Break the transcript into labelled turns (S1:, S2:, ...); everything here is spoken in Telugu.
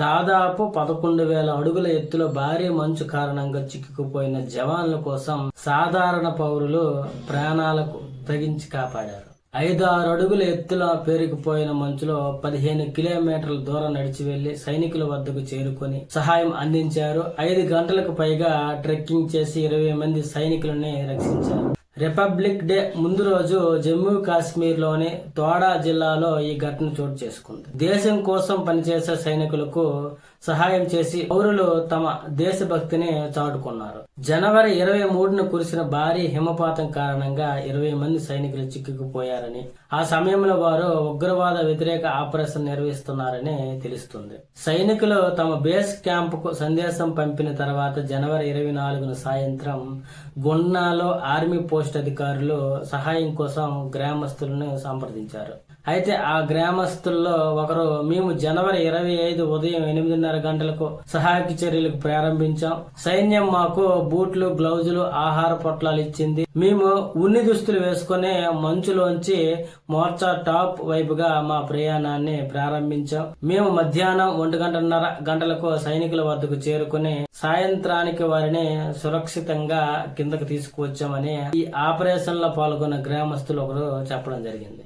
S1: దాదాపు పదకొండు వేల అడుగుల ఎత్తులో భారీ మంచు కారణంగా చిక్కుకుపోయిన జవాన్ల కోసం సాధారణ పౌరులు ప్రాణాలకు తెగించి కాపాడారు. ఐదు ఆరు అడుగుల ఎత్తుల పేరుకుపోయిన మంచులో పదిహేను కిలోమీటర్ల దూరం నడిచి వెళ్ళి సైనికుల వద్దకు చేరుకొని సహాయం అందించారు. ఐదు గంటలకు పైగా ట్రెక్కింగ్ చేసి ఇరవై మంది సైనికులని రక్షించారు. రిపబ్లిక్ డే ముందు రోజు జమ్మూ కాశ్మీర్లోని తోడా జిల్లాలో ఈ ఘటన చోటు చేసుకుంది. దేశం కోసం పనిచేసే సైనికులకు సహాయం చేసి పౌరులు తమ దేశభక్తిని చాటుకున్నారు. జనవరి ఇరవై మూడున కురిసిన భారీ హిమపాతం కారణంగా ఇరవై మంది సైనికులు చిక్కుకుపోయారని ఆ సమయంలో వారు ఉగ్రవాద వ్యతిరేక ఆపరేషన్ నిర్వహిస్తున్నారని తెలుస్తుంది. సైనికులు తమ బేస్ క్యాంపుకు సందేశం పంపిన తర్వాత జనవరి ఇరవై నాలుగున సాయంత్రం గున్నాలో ఆర్మీ పోస్ట్ అధికారులు సహాయం కోసం గ్రామస్తులను సంప్రదించారు. అయితే ఆ గ్రామస్తుల్లో ఒకరు మేము జనవరి ఇరవై ఐదు ఉదయం ఎనిమిదిన్నర గంటలకు సహాయక చర్యలకు ప్రారంభించాం. సైన్యం మాకు బూట్లు గ్లౌజులు ఆహార పొట్లాలు ఇచ్చింది. మేము ఉన్ని దుస్తులు వేసుకుని మంచులోంచి మోర్చా టాప్ వైపుగా మా ప్రయాణాన్ని ప్రారంభించాం. మేము మధ్యాహ్నం ఒంటి గంటన్నర గంటలకు సైనికుల వద్దకు చేరుకుని సాయంత్రానికి వారిని సురక్షితంగా కిందకు తీసుకువచ్చామని ఈ ఆపరేషన్లో పాల్గొన్న గ్రామస్తులు ఒకరు చెప్పడం జరిగింది.